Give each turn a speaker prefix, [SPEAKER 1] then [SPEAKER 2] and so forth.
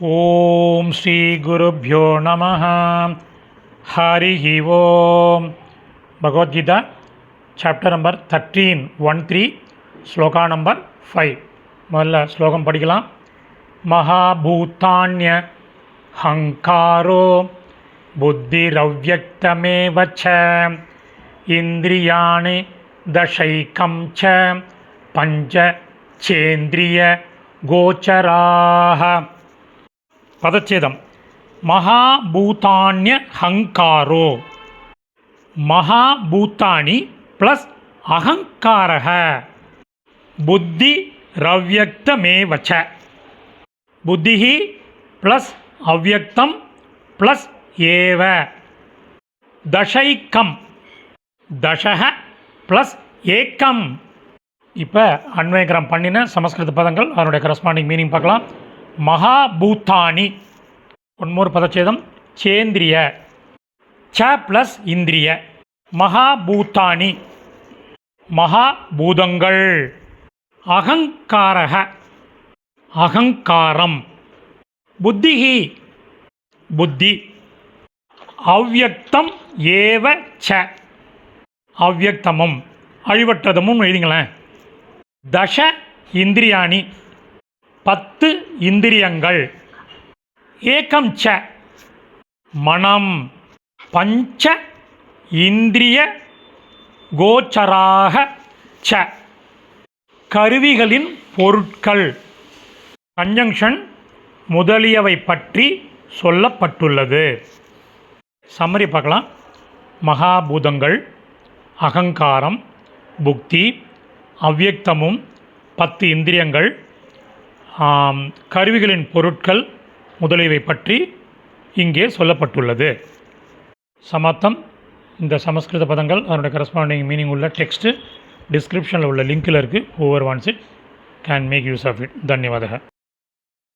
[SPEAKER 1] ஓம் ஸ்ரீ குருப்பியோ நம ஹரி ஓம் Bhagavad Gita chapter number thirteen one three shloka number five முதல்ல ஸ்லோகம் படிக்கலாம். மகாபூத்தானிய ஹங்காரோ புத்திரவ்யக்தமேவ இந்திரியாணி தசைக்கம் ச. பஞ்ச கோச்சராக. பதச்சேதம். மகாபூதானிய ஹங்காரோ மகாபூத்தானி ப்ளஸ் அகங்காரக. புத்தி ரவ்யக்தமேவச்ச. புத்திஹி ப்ளஸ் அவ்யக்தம் ப்ளஸ் ஏவ. தசைக்கம். தசக ப்ளஸ் ஏக்கம். இப்போ அன்வயகரம் பண்ணின சமஸ்கிருத பதங்கள் அதனுடைய கரஸ்பாண்டிங் மீனிங் பார்க்கலாம். மகாபூத்தானி ஒன்மூர் பதச்சேதம். சேந்திரிய. ச ப்ளஸ் இந்திரிய. மகாபூத்தானி மகாபூதங்கள். அகங்காரக. அகங்காரம். புத்திஹி. புத்தி. அவ்வியக்தம் ஏவ ச. அவ்யக்தமும் அழிவற்றதமும் எழுதிங்களேன். தச இந்திரியாணி. பத்து இந்திரியங்கள். ஏகம் ச. மனம். பஞ்ச. இந்திரிய. கோச்சராக ச. கருவிகளின் பொருட்கள். கன்ஜங்ஷன் முதலியவை பற்றி சொல்லப்பட்டுள்ளது. சம்மரி பார்க்கலாம். மகாபூதங்கள் அகங்காரம் புக்தி அவ்யக்தமும் பத்து இந்திரியங்கள் கருவிகளின் பொருட்கள் முதலியவை பற்றி இங்கே சொல்லப்பட்டுள்ளது. சமத்தம் இந்த சமஸ்கிருத பதங்கள் அதனுடைய கரஸ்பாண்டிங் மீனிங் உள்ள டெக்ஸ்ட்டு டிஸ்கிரிப்ஷனில் உள்ள லிங்க்கில் இருக்குது over once it can make use of it தன்யவாதக.